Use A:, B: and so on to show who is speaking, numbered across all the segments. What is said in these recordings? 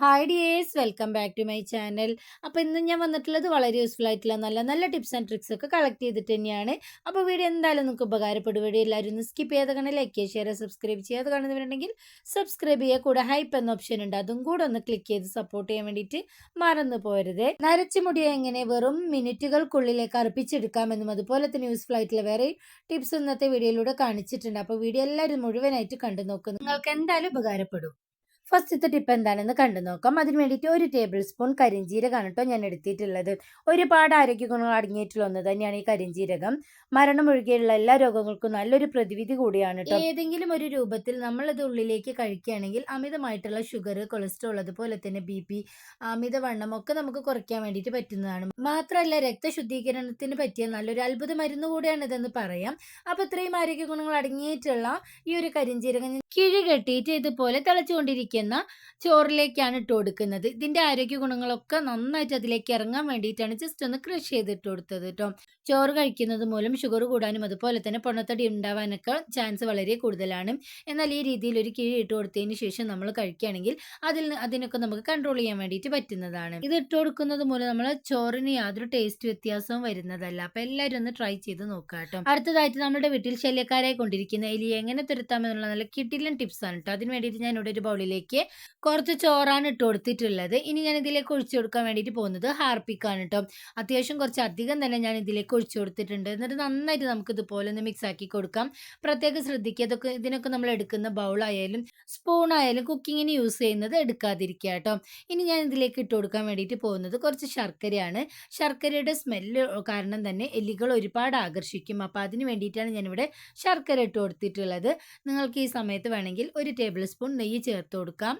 A: Hi dears welcome back to my channel അപ്പോൾ ഇന്ന് ഞാൻ വന്നിട്ടുള്ളത് വളരെ യൂസ്ഫുൾ ആയിട്ടുള്ള നല്ല നല്ല ടിപ്സ് ആൻഡ് ട്രിക്സ് ഒക്കെ കളക്ട് ചെയ്തിട്ട് തന്നെയാണ്. അപ്പോൾ വീഡിയോ എന്തായാലും നിങ്ങൾക്ക് ഉപകാരപ്പെടും. വീഡിയോ എല്ലാവരും ഒന്ന് സ്കിപ്പ് ചെയ്യാതെ കാണാൻ ലൈക്ക് ചെയ്യുക ഷെയർ സബ്സ്ക്രൈബ് ചെയ്യാതെ കാണുന്നവരുണ്ടെങ്കിൽ സബ്സ്ക്രൈബ് ചെയ്യുക. കൂടെ ഹൈപ്പ് എന്ന ഓപ്ഷൻ ഉണ്ട്. അതും കൂടെ ഒന്ന് ക്ലിക്ക് ചെയ്ത് സപ്പോർട്ട് ചെയ്യാൻ വേണ്ടിയിട്ട് മറന്നു പോരുത്. നരച്ച മുടിയെ എങ്ങനെ വെറും മിനിറ്റുകൾക്കുള്ളിലേക്ക് അർപ്പിച്ചെടുക്കാമെന്നും അതുപോലെ തന്നെ യൂസ്ഫുൾ ആയിട്ടുള്ള വേറെ ടിപ്സ് ഇന്നത്തെ വീഡിയോയിലൂടെ കാണിച്ചിട്ടുണ്ട്. അപ്പോൾ വീഡിയോ എല്ലാവരും മുഴുവനായിട്ട് കണ്ടു നോക്കുന്നു നിങ്ങൾക്ക് എന്തായാലും ഉപകാരപ്പെടും. ഫസ്റ്റത്തെ ടിപ്പ് എന്താണെന്ന് കണ്ടു നോക്കാം. അതിന് വേണ്ടിയിട്ട് ഒരു ടേബിൾ സ്പൂൺ കരിഞ്ജീരകമാണ് കേട്ടോ ഞാൻ എടുത്തിട്ടുള്ളത്. ഒരുപാട് ആരോഗ്യ ഗുണങ്ങൾ അടങ്ങിയിട്ടുള്ള ഒന്ന് തന്നെയാണ് ഈ കരിഞ്ജീരകം മരണം ഒഴികെയുള്ള എല്ലാ രോഗങ്ങൾക്കും നല്ലൊരു പ്രതിവിധി കൂടിയാണ് കേട്ടോ ഏതെങ്കിലും ഒരു രൂപത്തിൽ നമ്മളത് ഉള്ളിലേക്ക് കഴിക്കുകയാണെങ്കിൽ അമിതമായിട്ടുള്ള ഷുഗർ കൊളസ്ട്രോൾ അതുപോലെ തന്നെ ബി പി അമിതവണ്ണം ഒക്കെ നമുക്ക് കുറയ്ക്കാൻ വേണ്ടിയിട്ട് പറ്റുന്നതാണ്. മാത്രമല്ല രക്തശുദ്ധീകരണത്തിന് പറ്റിയ നല്ലൊരു അത്ഭുത മരുന്ന് കൂടിയാണ് ഇതെന്ന് പറയാം. അപ്പോൾ ഇത്രയും ആരോഗ്യ ഗുണങ്ങൾ അടങ്ങിയിട്ടുള്ള ഈ ഒരു കരിഞ്ജീരകം കിഴി കെട്ടിയിട്ട് ഇതുപോലെ തിളച്ചുകൊണ്ടിരിക്കുന്ന ചോറിലേക്കാണ് ഇട്ട് കൊടുക്കുന്നത്. ഇതിന്റെ ആരോഗ്യ ഗുണങ്ങളൊക്കെ നന്നായിട്ട് അതിലേക്ക് ഇറങ്ങാൻ വേണ്ടിയിട്ടാണ് ജസ്റ്റ് ഒന്ന് ക്രഷ് ചെയ്തിട്ട് കൊടുത്തത് കേട്ടോ ചോറ് കഴിക്കുന്നത് മൂലം ഷുഗർ കൂടാനും അതുപോലെ തന്നെ പൊണ്ണത്തടി ഉണ്ടാവാനൊക്കെ ചാൻസ് വളരെ കൂടുതലാണ്. എന്നാൽ ഈ രീതിയിൽ ഒരു കിഴി ഇട്ട് കൊടുത്തതിന് ശേഷം നമ്മൾ കഴിക്കുകയാണെങ്കിൽ അതിൽ അതിനൊക്കെ നമുക്ക് കൺട്രോൾ ചെയ്യാൻ വേണ്ടിയിട്ട് പറ്റുന്നതാണ്. ഇത് ഇട്ട് കൊടുക്കുന്നത് മൂലം നമ്മൾ ചോറിന് യാതൊരു ടേസ്റ്റ് വ്യത്യാസവും വരുന്നതല്ല. അപ്പം എല്ലാവരും ഒന്ന് ട്രൈ ചെയ്ത് നോക്കാട്ടോ അടുത്തതായിട്ട് നമ്മുടെ വീട്ടിൽ ശല്യക്കാരായി കൊണ്ടിരിക്കുന്ന എലി എങ്ങനെ തുരുത്താമെന്നുള്ള നല്ല കിട്ടിലൻ ടിപ്സ് ആണ് കേട്ടോ. അതിന് വേണ്ടിയിട്ട് ഞാൻ ഇവിടെ ഒരു ബൗളിലേക്ക് കുറച്ച് ചോറാണ് ഇട്ട് കൊടുത്തിട്ടുള്ളത്. ഇനി ഞാൻ ഇതിലേക്ക് ഒഴിച്ചു കൊടുക്കാൻ വേണ്ടിയിട്ട് പോകുന്നത് ഹാർപ്പിക്കാണ് കേട്ടോ. അത്യാവശ്യം കുറച്ച് അധികം തന്നെ ഞാൻ ഇതിലേക്ക് ഒഴിച്ചു കൊടുത്തിട്ടുണ്ട്. എന്നിട്ട് നന്നായിട്ട് നമുക്ക് ഇതുപോലെ ഒന്ന് മിക്സ് ആക്കി കൊടുക്കാം. പ്രത്യേകം ശ്രദ്ധിക്കുക. ഇതൊക്കെ ഇതിനൊക്കെ നമ്മൾ എടുക്കുന്ന ബൗളായാലും സ്പൂൺ ആയാലും കുക്കിങ്ങിന് യൂസ് ചെയ്യുന്നത് എടുക്കാതിരിക്കുക കേട്ടോ. ഇനി ഞാൻ ഇതിലേക്ക് ഇട്ട് കൊടുക്കാൻ വേണ്ടിയിട്ട് പോകുന്നത് കുറച്ച് ശർക്കരയാണ്. ശർക്കരയുടെ സ്മെല്ല് കാരണം തന്നെ എലികൾ ഒരുപാട് ആകർഷിക്കും. അപ്പോൾ അതിന് വേണ്ടിയിട്ടാണ് ഞാനിവിടെ ശർക്കര ഇട്ട് കൊടുത്തിട്ടുള്ളത്. നിങ്ങൾക്ക് ഈ സമയത്ത് വേണമെങ്കിൽ ഒരു ടേബിൾ സ്പൂൺ നെയ്യ് ചേർത്ത് കൊടുക്കാം.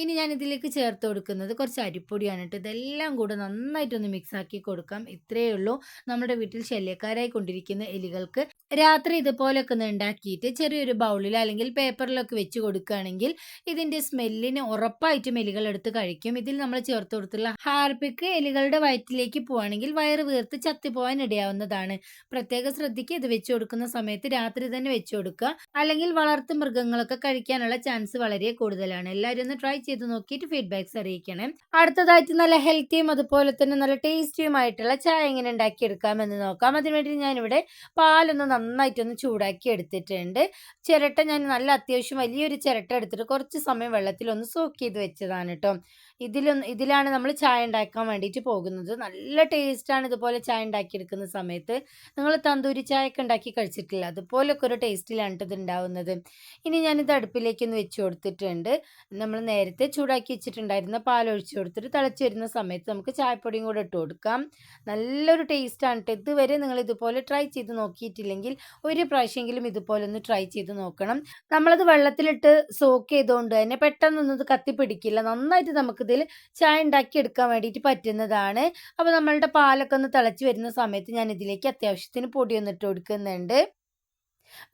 A: ഇനി ഞാൻ ഇതിലേക്ക് ചേർത്ത് കൊടുക്കുന്നത് കുറച്ച് അരിപ്പൊടിയാണ് കേട്ടോ. ഇതെല്ലാം കൂടെ നന്നായിട്ടൊന്ന് മിക്സ് ആക്കി കൊടുക്കാം. ഇത്രയേ ഉള്ളൂ. നമ്മുടെ വീട്ടിൽ ശല്യക്കാരായി കൊണ്ടിരിക്കുന്ന എലികൾക്ക് രാത്രി ഇതുപോലൊക്കെ ഒന്ന് ഉണ്ടാക്കിയിട്ട് ചെറിയൊരു ബൗളിൽ അല്ലെങ്കിൽ പേപ്പറിലൊക്കെ വെച്ച് കൊടുക്കുകയാണെങ്കിൽ ഇതിന്റെ സ്മെല്ലിന് ഉറപ്പായിട്ടും എലികൾ എടുത്ത് കഴിക്കും. ഇതിൽ നമ്മൾ ചേർത്ത് കൊടുത്തുള്ള ഹാർപ്പിക്ക് എലികളുടെ വയറ്റിലേക്ക് പോവുകയാണെങ്കിൽ വയറ് വീർത്ത് ചത്തിപ്പോവാൻ ഇടയാവുന്നതാണ്. പ്രത്യേക ശ്രദ്ധിക്കുക. ഇത് വെച്ച് കൊടുക്കുന്ന സമയത്ത് രാത്രി തന്നെ വെച്ച് കൊടുക്കുക. അല്ലെങ്കിൽ വളർത്തു മൃഗങ്ങളൊക്കെ കഴിക്കാനുള്ള ചാൻസ് വളരെ കൂടുതലാണ്. എല്ലാവരും ഒന്ന് ട്രൈ ചെയ്ത് നോക്കിയിട്ട് ഫീഡ്ബാക്സ് അറിയിക്കണേ. അടുത്തതായിട്ട് നല്ല ഹെൽത്തിയും അതുപോലെ തന്നെ നല്ല ടേസ്റ്റിയുമായിട്ടുള്ള ചായ എങ്ങനെ ഉണ്ടാക്കിയെടുക്കാമെന്ന് നോക്കാം. അതിനുവേണ്ടി ഞാനിവിടെ പാലൊന്ന് നന്നായിട്ടൊന്ന് ചൂടാക്കി എടുത്തിട്ടുണ്ട്. ചിരട്ട ഞാൻ നല്ല അത്യാവശ്യം വലിയൊരു ചിരട്ട എടുത്തിട്ട് കുറച്ച് സമയം വെള്ളത്തിലൊന്ന് സോക്ക് ചെയ്ത് വെച്ചതാണ് കേട്ടോ ഇതിലൊന്ന് ഇതിലാണ് നമ്മൾ ചായ ഉണ്ടാക്കാൻ വേണ്ടിയിട്ട് പോകുന്നത്. നല്ല ടേസ്റ്റാണ് ഇതുപോലെ ചായ ഉണ്ടാക്കിയെടുക്കുന്ന സമയത്ത്. നിങ്ങൾ തന്തൂരി ചായ ഒക്കെ ഉണ്ടാക്കി കഴിച്ചിട്ടില്ല? അതുപോലൊക്കെ ഒരു ടേസ്റ്റിലാണ് ഇത് ഉണ്ടാവുന്നത്. ഇനി ഞാനിത് അടുപ്പിലേക്കൊന്ന് വെച്ച് കൊടുത്തിട്ടുണ്ട്. നമ്മൾ നേരത്തെ ചൂടാക്കി വെച്ചിട്ടുണ്ടായിരുന്ന പാൽ ഒഴിച്ച് കൊടുത്തിട്ട് തിളച്ച് വരുന്ന സമയത്ത് നമുക്ക് ചായപ്പൊടിയും കൂടെ ഇട്ട് കൊടുക്കാം. നല്ലൊരു ടേസ്റ്റാണ് കേട്ടോ ഇതുവരെ നിങ്ങൾ ഇതുപോലെ ട്രൈ ചെയ്ത് നോക്കിയിട്ടില്ലെങ്കിൽ ഒരു പ്രാവശ്യമെങ്കിലും ഇതുപോലെ ഒന്ന് ട്രൈ ചെയ്ത് നോക്കണം. നമ്മളത് വെള്ളത്തിലിട്ട് സോക്ക് ചെയ്തുകൊണ്ട് തന്നെ പെട്ടെന്നൊന്നും ഇത് കത്തിപ്പിടിക്കില്ല നന്നായിട്ട് നമുക്കിതിൽ ചായ ഉണ്ടാക്കി എടുക്കാൻ വേണ്ടിയിട്ട് പറ്റുന്നതാണ്. അപ്പോൾ നമ്മളുടെ പാലൊക്കെ ഒന്ന് തിളച്ച് വരുന്ന സമയത്ത് ഞാൻ ഇതിലേക്ക് അത്യാവശ്യത്തിന് പൊടി ഒന്നിട്ട് കൊടുക്കുന്നുണ്ട്.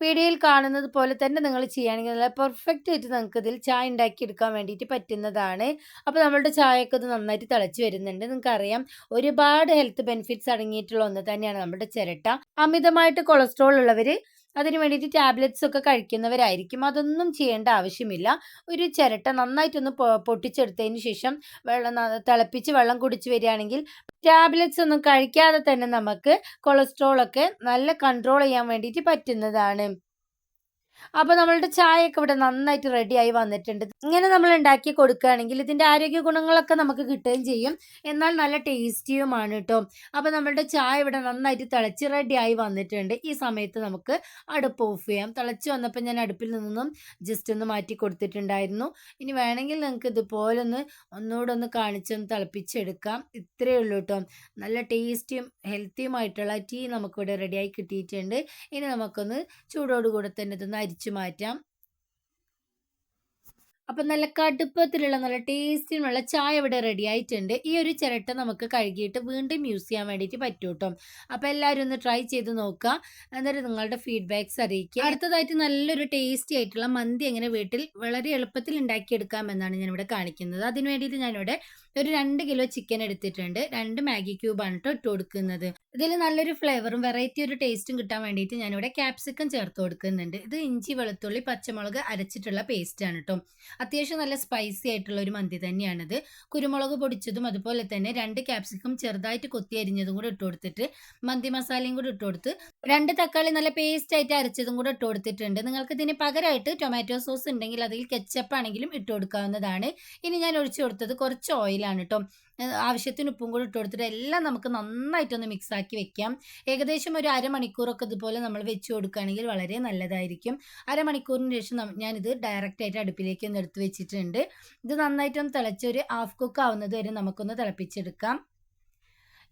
A: വീഡിയോയിൽ കാണുന്നത് പോലെ തന്നെ നിങ്ങൾ ചെയ്യുകയാണെങ്കിൽ നല്ല പെർഫെക്റ്റ് ആയിട്ട് നിങ്ങൾക്ക് ഇതിൽ ചായ ഉണ്ടാക്കി എടുക്കാൻ വേണ്ടിയിട്ട് പറ്റുന്നതാണ്. അപ്പോൾ നമ്മളുടെ ചായയൊക്കെ ഇത് നന്നായിട്ട് തിളച്ച് വരുന്നുണ്ട്. നിങ്ങൾക്കറിയാം ഒരുപാട് ഹെൽത്ത് ബെനിഫിറ്റ്സ് അടങ്ങിയിട്ടുള്ള ഒന്ന് തന്നെയാണ് നമ്മുടെ ചിരട്ട. അമിതമായിട്ട് കൊളസ്ട്രോൾ ഉള്ളവർ അതിന് വേണ്ടിയിട്ട് ടാബ്ലറ്റ്സ് ഒക്കെ കഴിക്കുന്നവരായിരിക്കും. അതൊന്നും ചെയ്യേണ്ട ആവശ്യമില്ല. ഒരു ചിരട്ട നന്നായിട്ടൊന്ന് പൊട്ടിച്ചെടുത്തതിന് ശേഷം വെള്ളം തിളപ്പിച്ച് വെള്ളം കുടിച്ച് വരികയാണെങ്കിൽ ടാബ്ലറ്റ്സ് ഒന്നും കഴിക്കാതെ തന്നെ നമുക്ക് കൊളസ്ട്രോളൊക്കെ നല്ല കൺട്രോൾ ചെയ്യാൻ വേണ്ടിയിട്ട് പറ്റുന്നതാണ്. അപ്പോൾ നമ്മളുടെ ചായയൊക്കെ ഇവിടെ നന്നായിട്ട് റെഡിയായി വന്നിട്ടുണ്ട്. ഇങ്ങനെ നമ്മൾ ഉണ്ടാക്കി കൊടുക്കുകയാണെങ്കിൽ ഇതിന്റെ ആരോഗ്യ ഗുണങ്ങളൊക്കെ നമുക്ക് കിട്ടുകയും ചെയ്യും. എന്നാൽ നല്ല ടേസ്റ്റിയുമാണ് കേട്ടോ അപ്പോൾ നമ്മളുടെ ചായ ഇവിടെ നന്നായിട്ട് തിളച്ച് റെഡിയായി വന്നിട്ടുണ്ട്. ഈ സമയത്ത് നമുക്ക് അടുപ്പ് ഓഫ് ചെയ്യാം. തിളച്ച് വന്നപ്പോൾ ഞാൻ അടുപ്പിൽ നിന്നും ജസ്റ്റ് ഒന്ന് മാറ്റി കൊടുത്തിട്ടുണ്ടായിരുന്നു. ഇനി വേണമെങ്കിൽ നിങ്ങൾക്ക് ഇതുപോലെ ഒന്ന് ഒന്നുകൂടെ ഒന്ന് കാണിച്ചൊന്ന് തിളപ്പിച്ചെടുക്കാം. ഇത്രയേ ഉള്ളൂ കേട്ടോ നല്ല ടേസ്റ്റിയും ഹെൽത്തിയുമായിട്ടുള്ള ടീ നമുക്കിവിടെ റെഡിയായി കിട്ടിയിട്ടുണ്ട്. ഇനി നമുക്കൊന്ന് ചൂടോടുകൂടെ തന്നെ ഇതൊന്ന് അരിച്ചു മാറ്റാം. അപ്പം നല്ല കടുപ്പത്തിലുള്ള നല്ല ടേസ്റ്റിനുള്ള ചായ ഇവിടെ റെഡി ആയിട്ടുണ്ട്. ഈ ഒരു ചിരട്ട നമുക്ക് കഴുകിയിട്ട് വീണ്ടും യൂസ് ചെയ്യാൻ വേണ്ടിയിട്ട് പറ്റും കേട്ടോ അപ്പോൾ എല്ലാവരും ഒന്ന് ട്രൈ ചെയ്ത് നോക്കുക. എന്നിട്ട് നിങ്ങളുടെ ഫീഡ്ബാക്ക്സ് അറിയിക്കുക. അടുത്തതായിട്ട് നല്ലൊരു ടേസ്റ്റി ആയിട്ടുള്ള മന്തി എങ്ങനെ വീട്ടിൽ വളരെ എളുപ്പത്തിൽ ഉണ്ടാക്കിയെടുക്കാമെന്നാണ് ഞാനിവിടെ കാണിക്കുന്നത്. അതിന് വേണ്ടിയിട്ട് ഞാനിവിടെ ഒരു രണ്ട് കിലോ ചിക്കൻ എടുത്തിട്ടുണ്ട്. രണ്ട് മാഗി ക്യൂബാണ് കേട്ടോ ഇട്ട് കൊടുക്കുന്നത്. ഇതിൽ നല്ലൊരു ഫ്ലേവറും വെറൈറ്റി ഒരു ടേസ്റ്റും കിട്ടാൻ വേണ്ടിയിട്ട് ഞാനിവിടെ ക്യാപ്സിക്കം ചേർത്ത് കൊടുക്കുന്നുണ്ട്. ഇത് ഇഞ്ചി വെളുത്തുള്ളി പച്ചമുളക് അരച്ചിട്ടുള്ള പേസ്റ്റാണ് കേട്ടോ അത്യാവശ്യം നല്ല സ്പൈസി ആയിട്ടുള്ള ഒരു മന്തി തന്നെയാണിത്. കുരുമുളക് പൊടിച്ചതും അതുപോലെ തന്നെ രണ്ട് ക്യാപ്സിക്കം ചെറുതായിട്ട് കൊത്തി അരിഞ്ഞതും കൂടെ ഇട്ട് കൊടുത്തിട്ട് മന്തി മസാലയും കൂടെ ഇട്ട് കൊടുത്ത് രണ്ട് തക്കാളി നല്ല പേസ്റ്റ് ആയിട്ട് അരച്ചതും കൂടെ ഇട്ട് കൊടുത്തിട്ടുണ്ട്. നിങ്ങൾക്ക് ഇതിന് പകരമായിട്ട് ടൊമാറ്റോ സോസ് ഉണ്ടെങ്കിൽ അതിൽ കെച്ചപ്പ് ആണെങ്കിലും ഇട്ട് കൊടുക്കാവുന്നതാണ്. ഇനി ഞാൻ ഒഴിച്ചു കൊടുത്തത് കുറച്ച് ഓയിലാണ് കേട്ടോ ആവശ്യത്തിന് ഉപ്പും കൂടി ഇട്ട് കൊടുത്തിട്ട് എല്ലാം നമുക്ക് നന്നായിട്ടൊന്ന് മിക്സാക്കി വെക്കാം. ഏകദേശം ഒരു അരമണിക്കൂറൊക്കെ ഇതുപോലെ നമ്മൾ വെച്ച് കൊടുക്കുകയാണെങ്കിൽ വളരെ നല്ലതായിരിക്കും. അരമണിക്കൂറിന് ശേഷം ഞാനിത് ഡയറക്റ്റ് ആയിട്ട് അടുപ്പിലേക്ക് ഒന്ന് എടുത്ത് വെച്ചിട്ടുണ്ട്. ഇത് നന്നായിട്ടൊന്ന് തിളച്ച് ഒരു ഹാഫ് കുക്ക് ആവുന്നത് വരെ നമുക്കൊന്ന് തിളപ്പിച്ചെടുക്കാം.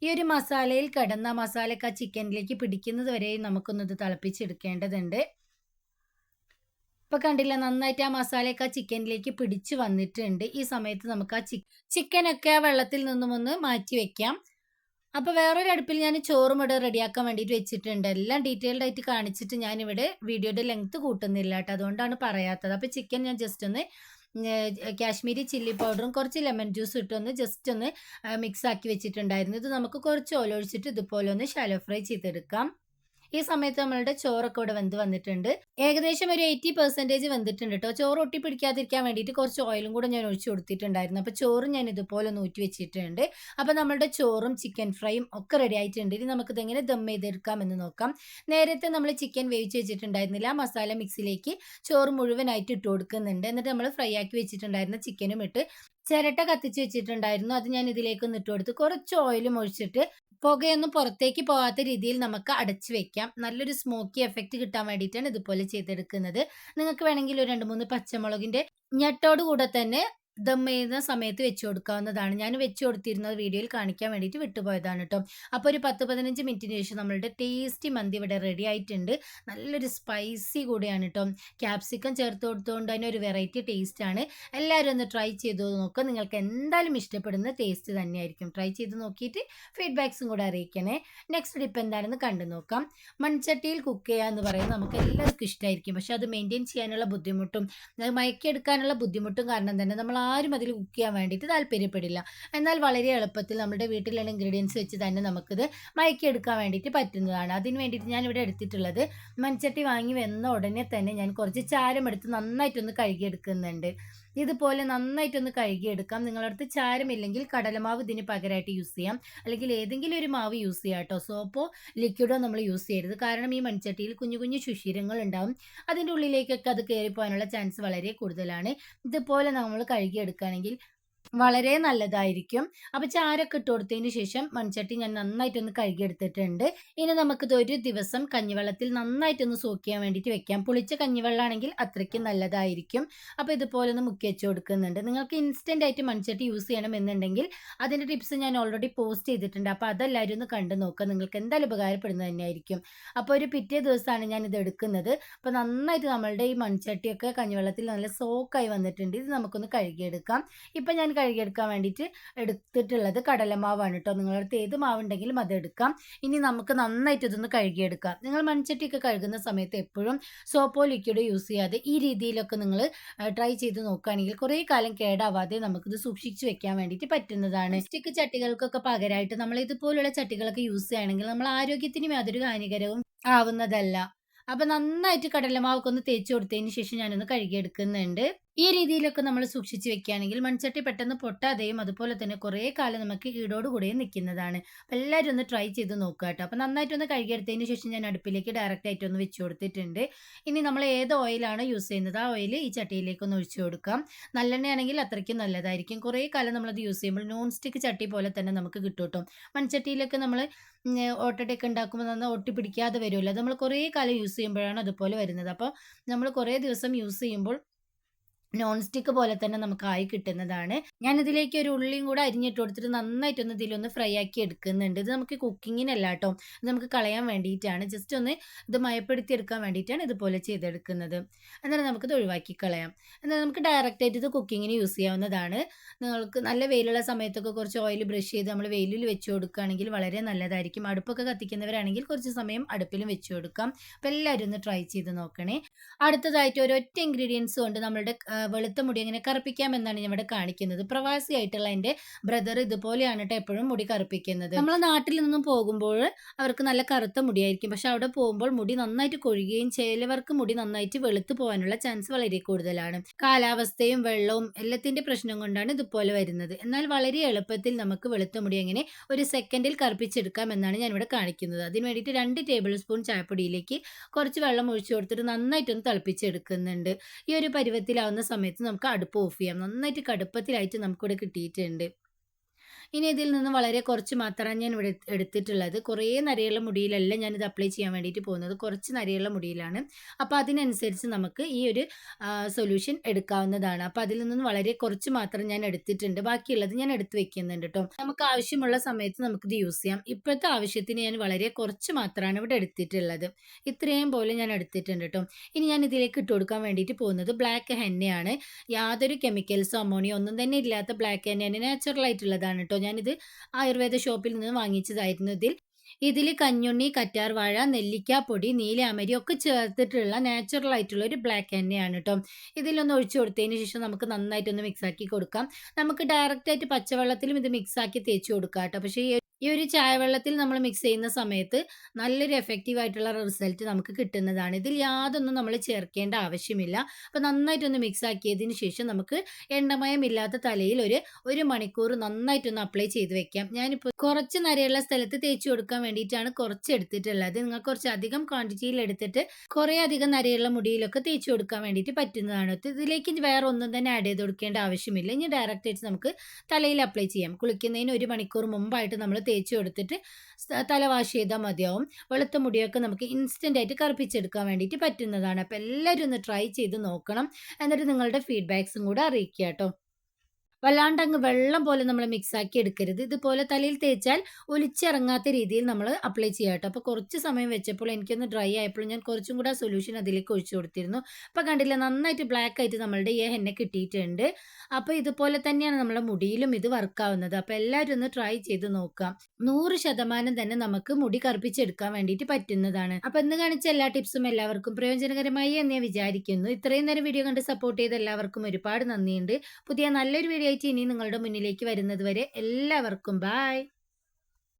A: ഈ ഒരു മസാലയിൽ കിടന്ന മസാലയൊക്കെ ആ ചിക്കനിലേക്ക് പിടിക്കുന്നത് വരെ നമുക്കൊന്നത് തിളപ്പിച്ചെടുക്കേണ്ടതുണ്ട്. ഇപ്പൊ കണ്ടില്ല നന്നായിട്ട് ആ മസാലയൊക്കെ ആ ചിക്കനിലേക്ക് പിടിച്ചു വന്നിട്ടുണ്ട്. ഈ സമയത്ത് നമുക്ക് ആ ചിക്ക് ചിക്കനൊക്കെ ആ വെള്ളത്തിൽ നിന്നും ഒന്ന് മാറ്റി വെക്കാം. അപ്പോൾ വേറൊരു അടുപ്പിൽ ഞാൻ ചോറും ഇവിടെ റെഡിയാക്കാൻ വേണ്ടിയിട്ട് വെച്ചിട്ടുണ്ട്. എല്ലാം ഡീറ്റെയിൽഡ് ആയിട്ട് കാണിച്ചിട്ട് ഞാൻ ഇവിടെ വീഡിയോയുടെ ലെങ്ത് കൂട്ടുന്നില്ല കേട്ടോ. അതുകൊണ്ടാണ് പറയാത്തത്. അപ്പോൾ ചിക്കൻ ഞാൻ ജസ്റ്റ് ഒന്ന് കാശ്മീരി ചില്ലി പൗഡറും കുറച്ച് ലെമൺ ജ്യൂസ് ഇട്ടൊന്ന് ജസ്റ്റ് ഒന്ന് മിക്സ് ആക്കി വെച്ചിട്ടുണ്ടായിരുന്നു. ഇത് നമുക്ക് കുറച്ച് ഓലൊഴിച്ചിട്ട് ഇതുപോലെ ഒന്ന് ഷാലോ ഫ്രൈ ചെയ്തെടുക്കാം. ഈ സമയത്ത് നമ്മളുടെ ചോറൊക്കെ ഇവിടെ വെന്ത് വന്നിട്ടുണ്ട്. ഏകദേശം ഒരു എയ്റ്റി പെർസെന്റേജ് വെന്തിട്ടുണ്ട് കേട്ടോ ചോറ് ഒട്ടി പിടിക്കാതിരിക്കാൻ വേണ്ടിയിട്ട് കുറച്ച് ഓയിലും കൂടെ ഞാൻ ഒഴിച്ചു കൊടുത്തിട്ടുണ്ടായിരുന്നു. അപ്പോൾ ചോറ് ഞാൻ ഇതുപോലെ ഊറ്റി വെച്ചിട്ടുണ്ട്. അപ്പോൾ നമ്മളുടെ ചോറും ചിക്കൻ ഫ്രൈയും ഒക്കെ റെഡി ആയിട്ടുണ്ട്. ഇനി നമുക്കിത് എങ്ങനെ ദം ചെയ്തെടുക്കാം എന്ന് നോക്കാം. നേരത്തെ നമ്മൾ ചിക്കൻ വേവിച്ച് വെച്ചിട്ടുണ്ടായിരുന്നില്ല. മസാല മിക്സിലേക്ക് ചോറ് മുഴുവനായിട്ട് ഇട്ട് കൊടുക്കുന്നുണ്ട്. എന്നിട്ട് നമ്മൾ ഫ്രൈ ആക്കി വെച്ചിട്ടുണ്ടായിരുന്ന ചിക്കനും ഇട്ട് ചിരട്ട കത്തിച്ച് വെച്ചിട്ടുണ്ടായിരുന്നു. അത് ഞാൻ ഇതിലേക്ക് ഒന്ന് ഇട്ട് കൊടുത്ത് കുറച്ച് ഓയിലും ഒഴിച്ചിട്ട് പുകയൊന്നും പുറത്തേക്ക് പോകാത്ത രീതിയിൽ നമുക്ക് അടച്ചു വെക്കാം. നല്ലൊരു സ്മോക്കി എഫക്റ്റ് കിട്ടാൻ വേണ്ടിയിട്ടാണ് ഇതുപോലെ ചെയ്തെടുക്കുന്നത്. നിങ്ങൾക്ക് വേണമെങ്കിൽ ഒരു രണ്ട് മൂന്ന് പച്ചമുളകിന്റെ ഞെട്ടോട് കൂടെ തന്നെ ദം ചെയ്യുന്ന സമയത്ത് വെച്ച് കൊടുക്കാവുന്നതാണ്. ഞാൻ വെച്ച് കൊടുത്തിരുന്നത് വീഡിയോയിൽ കാണിക്കാൻ വേണ്ടിയിട്ട് വിട്ടുപോയതാണ് കേട്ടോ അപ്പോൾ ഒരു പത്ത് പതിനഞ്ച് മിനിറ്റിന് ശേഷം നമ്മളുടെ ടേസ്റ്റി മന്തി ഇവിടെ റെഡി ആയിട്ടുണ്ട്. നല്ലൊരു സ്പൈസി കൂടിയാണ് കേട്ടോ ക്യാപ്സിക്കം ചേർത്ത് കൊടുത്തുകൊണ്ട് തന്നെ ഒരു വെറൈറ്റി ആണ്. എല്ലാവരും ഒന്ന് ട്രൈ ചെയ്ത് നോക്കുക നിങ്ങൾക്ക് എന്തായാലും ഇഷ്ടപ്പെടുന്ന ടേസ്റ്റ് തന്നെയായിരിക്കും. ട്രൈ ചെയ്ത് നോക്കിയിട്ട് ഫീഡ്ബാക്സും കൂടെ അറിയിക്കണേ. നെക്സ്റ്റ് ഡിപ്പ് എന്താണെന്ന് കണ്ടു നോക്കാം. മൺചട്ടിയിൽ കുക്ക് ചെയ്യുക എന്ന് പറയുന്നത് നമുക്ക് എല്ലാവർക്കും ഇഷ്ടമായിരിക്കും പക്ഷെ അത് മെയിന്റെയിൻ ചെയ്യാനുള്ള ബുദ്ധിമുട്ടും മയക്കെടുക്കാനുള്ള ബുദ്ധിമുട്ടും കാരണം തന്നെ നമ്മൾ ആരും അതിൽ കുക്ക് ചെയ്യാൻ വേണ്ടിയിട്ട് താല്പര്യപ്പെടില്ല. എന്നാൽ വളരെ എളുപ്പത്തിൽ നമ്മുടെ വീട്ടിലുള്ള ഇൻഗ്രീഡിയൻസ് വെച്ച് തന്നെ നമുക്കിത് മയക്കിയെടുക്കാൻ വേണ്ടിയിട്ട് പറ്റുന്നതാണ്. അതിന് വേണ്ടിയിട്ട് ഞാൻ ഇവിടെ എടുത്തിട്ടുള്ളത് മൺചട്ടി വാങ്ങി വന്ന ഉടനെ തന്നെ ഞാൻ കുറച്ച് ചാരം എടുത്ത് നന്നായിട്ടൊന്ന് കഴുകിയെടുക്കുന്നുണ്ട്. ഇതുപോലെ നന്നായിട്ടൊന്ന് കഴുകിയെടുക്കാം. അടുത്ത് ചാരമില്ലെങ്കിൽ കടലമാവ് ഇതിന് പകരമായിട്ട് യൂസ് ചെയ്യാം. അല്ലെങ്കിൽ ഏതെങ്കിലും ഒരു മാവ് യൂസ് ചെയ്യാം കേട്ടോ. സോപ്പോ ലിക്വിഡോ നമ്മൾ യൂസ് ചെയ്യരുത്. കാരണം ഈ മൺചട്ടിയിൽ കുഞ്ഞു കുഞ്ഞു ശുശീരങ്ങൾ ഉണ്ടാവും. അതിന്റെ ഉള്ളിലേക്കൊക്കെ അത് കയറിപ്പോകാനുള്ള ചാൻസ് വളരെ കൂടുതലാണ്. ഇതുപോലെ നമ്മൾ കഴുകിയെടുക്കുകയാണെങ്കിൽ വളരെ നല്ലതായിരിക്കും. അപ്പോൾ ചാരൊക്കെ ഇട്ട് കൊടുത്തതിന് ശേഷം മൺചട്ടി ഞാൻ നന്നായിട്ടൊന്ന് കഴുകിയെടുത്തിട്ടുണ്ട്. ഇനി നമുക്കിത് ഒരു ദിവസം കഞ്ഞിവെള്ളത്തിൽ നന്നായിട്ടൊന്ന് സോക്ക് ചെയ്യാൻ വേണ്ടിയിട്ട് വെക്കാം. പുളിച്ച കഞ്ഞിവെള്ളമാണെങ്കിൽ അത്രയ്ക്ക് നല്ലതായിരിക്കും. അപ്പോൾ ഇതുപോലെ ഒന്ന് മുക്കി വെച്ച് കൊടുക്കുന്നുണ്ട്. നിങ്ങൾക്ക് ഇൻസ്റ്റന്റ് ആയിട്ട് മൺചട്ടി യൂസ് ചെയ്യണം എന്നുണ്ടെങ്കിൽ അതിന്റെ ടിപ്സ് ഞാൻ ഓൾറെഡി പോസ്റ്റ് ചെയ്തിട്ടുണ്ട്. അപ്പോൾ അതെല്ലാവരും ഒന്ന് കണ്ടു നോക്കുക നിങ്ങൾക്ക് എന്തായാലും ഉപകാരപ്പെടുന്നത് തന്നെയായിരിക്കും. അപ്പോൾ ഒരു പിറ്റേ ദിവസമാണ് ഞാൻ ഇത് എടുക്കുന്നത്. അപ്പോൾ നന്നായിട്ട് നമ്മളുടെ ഈ മൺചട്ടിയൊക്കെ കഞ്ഞിവെള്ളത്തിൽ നല്ല സോക്കായി വന്നിട്ടുണ്ട്. ഇത് നമുക്കൊന്ന് കഴുകിയെടുക്കാം. ഇപ്പം ഞാൻ കഴുകിയെടുക്കാൻ വേണ്ടിയിട്ട് എടുത്തിട്ടുള്ളത് കടലമാവാണ് കേട്ടോ നിങ്ങളുടെ അടുത്ത് ഏത് മാവുണ്ടെങ്കിലും അത് എടുക്കാം. ഇനി നമുക്ക് നന്നായിട്ട് ഇതൊന്ന് കഴുകിയെടുക്കാം. നിങ്ങൾ മൺചട്ടിയൊക്കെ കഴുകുന്ന സമയത്ത് എപ്പോഴും സോപ്പോ ലിക്വിഡോ യൂസ് ചെയ്യാതെ ഈ രീതിയിലൊക്കെ നിങ്ങൾ ട്രൈ ചെയ്ത് നോക്കുകയാണെങ്കിൽ കുറേ കാലം കേടാവാതെ നമുക്കിത് സൂക്ഷിച്ചു വെക്കാൻ വേണ്ടിയിട്ട് പറ്റുന്നതാണ്. സ്റ്റിക്ക് ചട്ടികൾക്കൊക്കെ പകരമായിട്ട് നമ്മൾ ഇതുപോലുള്ള ചട്ടികളൊക്കെ യൂസ് ചെയ്യുകയാണെങ്കിൽ നമ്മൾ ആരോഗ്യത്തിന് യാതൊരു ഹാനികരവും ആവുന്നതല്ല. അപ്പൊ നന്നായിട്ട് കടലമാവൊക്കെ ഒന്ന് തേച്ച് കൊടുത്തതിന് ശേഷം ഞാനൊന്ന് കഴുകിയെടുക്കുന്നുണ്ട്. ഈ രീതിയിലൊക്കെ നമ്മൾ സൂക്ഷിച്ച് വെക്കുകയാണെങ്കിൽ മൺചട്ടി പെട്ടെന്ന് പൊട്ടാതെയും അതുപോലെ തന്നെ കുറേ കാലം നമുക്ക് ഈടോടുകൂടെയും നിൽക്കുന്നതാണ്. അപ്പം എല്ലാവരും ഒന്ന് ട്രൈ ചെയ്ത് നോക്കുക കേട്ടോ. അപ്പം നന്നായിട്ടൊന്ന് കഴുകിയെടുത്തതിന് ശേഷം ഞാൻ അടുപ്പിലേക്ക് ഡയറക്റ്റ് ആയിട്ട് ഒന്ന് വെച്ച് കൊടുത്തിട്ടുണ്ട്. ഇനി നമ്മൾ ഏത് ഓയിലാണ് യൂസ് ചെയ്യുന്നത്? ആ ഓയിൽ ഈ ചട്ടിയിലേക്ക് ഒന്ന് ഒഴിച്ചു കൊടുക്കാം. നല്ലെണ്ണയാണെങ്കിൽ അത്രയ്ക്കും നല്ലതായിരിക്കും. കുറേ കാലം നമ്മളത് യൂസ് ചെയ്യുമ്പോൾ നോൺ സ്റ്റിക്ക് ചട്ടി പോലെ തന്നെ നമുക്ക് കിട്ടും മൺചട്ടിയിലൊക്കെ നമ്മൾ ഓട്ടടയൊക്കെ ഉണ്ടാക്കുമ്പോൾ നന്നായി ഒട്ടി പിടിക്കാതെ വരുമല്ലോ നമ്മൾ കുറേ കാലം യൂസ് ചെയ്യുമ്പോഴാണ് അതുപോലെ വരുന്നത്. അപ്പോൾ നമ്മൾ കുറേ ദിവസം യൂസ് ചെയ്യുമ്പോൾ നോൺ സ്റ്റിക്ക് പോലെ തന്നെ നമുക്ക് ആയി കിട്ടുന്നതാണ്. ഞാൻ ഇതിലേക്ക് ഒരു ഉള്ളിയും കൂടെ അരിഞ്ഞിട്ട് കൊടുത്തിട്ട് നന്നായിട്ടൊന്ന് ഇതിലൊന്ന് ഫ്രൈ ആക്കി എടുക്കുന്നുണ്ട്. ഇത് നമുക്ക് കുക്കിങ്ങിനല്ല കേട്ടോ ഇത് നമുക്ക് കളയാൻ വേണ്ടിയിട്ടാണ്. ജസ്റ്റ് ഒന്ന് ഇത് മയപ്പെടുത്തി എടുക്കാൻ വേണ്ടിയിട്ടാണ് ഇതുപോലെ ചെയ്തെടുക്കുന്നത്. എന്നാലും നമുക്കിത് ഒഴിവാക്കി കളയാം. എന്നാൽ നമുക്ക് ഡയറക്റ്റ് ആയിട്ട് ഇത് കുക്കിങ്ങിന് യൂസ് ചെയ്യാവുന്നതാണ്. നിങ്ങൾക്ക് നല്ല വെയിലുള്ള സമയത്തൊക്കെ കുറച്ച് ഓയിൽ ബ്രഷ് ചെയ്ത് നമ്മൾ വെയിലിൽ വെച്ച് കൊടുക്കുകയാണെങ്കിൽ വളരെ നല്ലതായിരിക്കും. അടുപ്പൊക്കെ കത്തിക്കുന്നവരാണെങ്കിൽ കുറച്ച് സമയം അടുപ്പിലും വെച്ച് കൊടുക്കാം. അപ്പോൾ എല്ലാവരും ഒന്ന് ട്രൈ ചെയ്ത് നോക്കണേ. അടുത്തതായിട്ട് ഒരൊറ്റ ഇൻഗ്രീഡിയൻസ് കൊണ്ട് നമ്മളുടെ വെളുത്ത മുടി എന്നാണ് ഞാൻ ഇവിടെ കാണിക്കുന്നത്. പ്രവാസി ആയിട്ടുള്ള എന്റെ ബ്രദർ ഇതുപോലെയാണ് കേട്ടോ എപ്പോഴും മുടി കറുപ്പിക്കുന്നത്. നമ്മൾ നാട്ടിൽ നിന്നും പോകുമ്പോൾ അവർക്ക് നല്ല കറുത്ത മുടിയായിരിക്കും. പക്ഷെ അവിടെ പോകുമ്പോൾ മുടി നന്നായിട്ട് കൊഴുകയും ചിലവർക്ക് മുടി നന്നായിട്ട് വെളുത്ത് പോകാനുള്ള ചാൻസ് വളരെ കൂടുതലാണ്. കാലാവസ്ഥയും വെള്ളവും എല്ലാത്തിന്റെ പ്രശ്നം കൊണ്ടാണ് ഇതുപോലെ വരുന്നത്. എന്നാൽ വളരെ എളുപ്പത്തിൽ നമുക്ക് വെളുത്ത മുടി എങ്ങനെ ഒരു സെക്കൻഡിൽ കറുപ്പിച്ചെടുക്കാം എന്നാണ് ഞാൻ ഇവിടെ കാണിക്കുന്നത്. അതിന് വേണ്ടിയിട്ട് രണ്ട് ടേബിൾ സ്പൂൺ ചായപ്പൊടിയിലേക്ക് കുറച്ച് വെള്ളം ഒഴിച്ചു കൊടുത്തിട്ട് നന്നായിട്ടൊന്ന് തിളപ്പിച്ചെടുക്കുന്നുണ്ട്. ഈ ഒരു പരുവത്തിലാവുന്ന സമയത്ത് നമുക്ക് അടുപ്പ് ഓഫ് ചെയ്യാം. നന്നായിട്ട് കടുപ്പത്തിലായിട്ട് നമുക്കിവിടെ കിട്ടിയിട്ടുണ്ട്. ഇനി ഇതിൽ നിന്ന് വളരെ കുറച്ച് മാത്രമാണ് ഞാൻ ഇവിടെ എടുത്തിട്ടുള്ളത്. കുറേ നരയുള്ള മുടിയിലല്ല ഞാനിത് അപ്ലൈ ചെയ്യാൻ വേണ്ടിയിട്ട് പോകുന്നത്. കുറച്ച് നരയുള്ള മുടിയിലാണ്. അപ്പോൾ അതിനനുസരിച്ച് നമുക്ക് ഈ ഒരു സൊല്യൂഷൻ എടുക്കാവുന്നതാണ്. അപ്പോൾ അതിൽ നിന്നും വളരെ കുറച്ച് മാത്രം ഞാൻ എടുത്തിട്ടുണ്ട്. ബാക്കിയുള്ളത് ഞാൻ എടുത്തു വെക്കുന്നുണ്ട് കേട്ടോ നമുക്ക് ആവശ്യമുള്ള സമയത്ത് നമുക്കിത് യൂസ് ചെയ്യാം. ഇപ്പോഴത്തെ ആവശ്യത്തിന് ഞാൻ വളരെ കുറച്ച് മാത്രമാണ് ഇവിടെ എടുത്തിട്ടുള്ളത്. ഇത്രയും പോലെ ഞാൻ എടുത്തിട്ടുണ്ട് കേട്ടോ ഇനി ഞാൻ ഇതിലേക്ക് ഇട്ട് കൊടുക്കാൻ വേണ്ടിയിട്ട് പോകുന്നത് ബ്ലാക്ക് ഹെന്നയാണ് യാതൊരു കെമിക്കൽസോ അമോണിയോ ഒന്നും തന്നെ ഇല്ലാത്ത ബ്ലാക്ക് ഹെന്നയാണ് നാച്ചുറൽ ആയിട്ടുള്ളതാണ് കേട്ടോ ഞാനിത് ആയുർവേദ ഷോപ്പിൽ നിന്ന് വാങ്ങിച്ചതായിരുന്നു ഇതിൽ. ഇതിൽ കഞ്ഞുണ്ണി കറ്റാർ വാഴ നെല്ലിക്ക പൊടി നീലാമരി ഒക്കെ ചേർത്തിട്ടുള്ള നാച്ചുറൽ ആയിട്ടുള്ള ഒരു ബ്ലാക്ക് എണ്ണയാണ് കേട്ടോ ഇതിലൊന്ന് ഒഴിച്ചു കൊടുത്തതിന് ശേഷം നമുക്ക് നന്നായിട്ടൊന്ന് മിക്സ് ആക്കി കൊടുക്കാം. നമുക്ക് ഡയറക്റ്റ് ആയിട്ട് പച്ചവെള്ളത്തിലും ഇത് മിക്സ് ആക്കി തേച്ച് കൊടുക്കാം കേട്ടോ പക്ഷേ ഈ ഒരു ചായവെള്ളത്തിൽ നമ്മൾ മിക്സ് ചെയ്യുന്ന സമയത്ത് നല്ലൊരു എഫക്റ്റീവ് ആയിട്ടുള്ള റിസൾട്ട് നമുക്ക് കിട്ടുന്നതാണ്. ഇതിൽ യാതൊന്നും നമ്മൾ ചേർക്കേണ്ട ആവശ്യമില്ല. അപ്പോൾ നന്നായിട്ടൊന്ന് മിക്സ് ആക്കിയതിന് ശേഷം നമുക്ക് എണ്ണമയമില്ലാത്ത തലയിൽ ഒരു ഒരു മണിക്കൂർ നന്നായിട്ടൊന്ന് അപ്ലൈ ചെയ്ത് വെക്കാം. ഞാനിപ്പോൾ കുറച്ച് നരയുള്ള സ്ഥലത്ത് തേച്ച് കൊടുക്കാൻ വേണ്ടിയിട്ടാണ് കുറച്ച് എടുത്തിട്ടുള്ളത്. നിങ്ങൾ കുറച്ച് അധികം ക്വാണ്ടിറ്റിയിൽ എടുത്തിട്ട് കുറേ അധികം നരയുള്ള മുടിയിലൊക്കെ തേച്ച് കൊടുക്കാൻ വേണ്ടിയിട്ട് പറ്റുന്നതാണ്. ഇതിലേക്ക് വേറെ ഒന്നും തന്നെ ആഡ് ചെയ്ത് കൊടുക്കേണ്ട ആവശ്യമില്ല. ഇനി ഡയറക്റ്റ് ആയിട്ട് നമുക്ക് തലയിൽ അപ്ലൈ ചെയ്യാം. കുളിക്കുന്നതിന് ഒരു മണിക്കൂർ മുമ്പായിട്ട് നമ്മൾ തേച്ച് കൊടുത്തിട്ട് തല വാഷ് ചെയ്താൽ മതിയാവും. വെളുത്ത മുടിയൊക്കെ നമുക്ക് ഇൻസ്റ്റന്റ് ആയിട്ട് കറുപ്പിച്ചെടുക്കാൻ വേണ്ടിയിട്ട് പറ്റുന്നതാണ്. അപ്പോൾ എല്ലാവരും ഒന്ന് ട്രൈ ചെയ്ത് നോക്കണം. എന്നിട്ട് നിങ്ങളുടെ ഫീഡ്ബാക്സും കൂടെ അറിയിക്കുക കേട്ടോ. വല്ലാണ്ട് അങ്ങ് വെള്ളം പോലെ നമ്മൾ മിക്സ് ആക്കി എടുക്കരുത്. ഇതുപോലെ തലയിൽ തേച്ചാൽ ഒലിച്ചിറങ്ങാത്ത രീതിയിൽ നമ്മൾ അപ്ലൈ ചെയ്യാം കേട്ടോ. അപ്പോൾ കുറച്ച് സമയം വെച്ചപ്പോൾ എനിക്കൊന്ന് ഡ്രൈ ആയപ്പോൾ ഞാൻ കുറച്ചും കൂടെ സൊല്യൂഷൻ അതിലേക്ക് ഒഴിച്ചു കൊടുത്തിരുന്നു. അപ്പോൾ കണ്ടില്ല നന്നായിട്ട് ബ്ലാക്ക് ആയിട്ട് നമ്മളുടെ ഈ ഹെന്നെ കിട്ടിയിട്ടുണ്ട്. അപ്പോൾ ഇതുപോലെ തന്നെയാണ് നമ്മുടെ മുടിയിലും ഇത് വർക്കാവുന്നത് അപ്പോൾ എല്ലാവരും ഒന്ന് ട്രൈ ചെയ്ത് നോക്കാം നൂറ് ശതമാനം തന്നെ നമുക്ക് മുടി കറുപ്പിച്ചെടുക്കാൻ വേണ്ടിയിട്ട് പറ്റുന്നതാണ്. അപ്പോൾ ഇന്ന് കാണിച്ച എല്ലാ ടിപ്സും എല്ലാവർക്കും പ്രയോജനകരമായി എന്ന് ഞാൻ വിചാരിക്കുന്നു. ഇത്രയും നേരം വീഡിയോ കണ്ട് സപ്പോർട്ട് ചെയ്ത എല്ലാവർക്കും ഒരുപാട് നന്ദിയുണ്ട്. പുതിയ നല്ലൊരു വീഡിയോ ആയിട്ട് ഇനി നിങ്ങളുടെ മുന്നിലേക്ക് വരുന്നത് വരെ എല്ലാവർക്കും ബായ്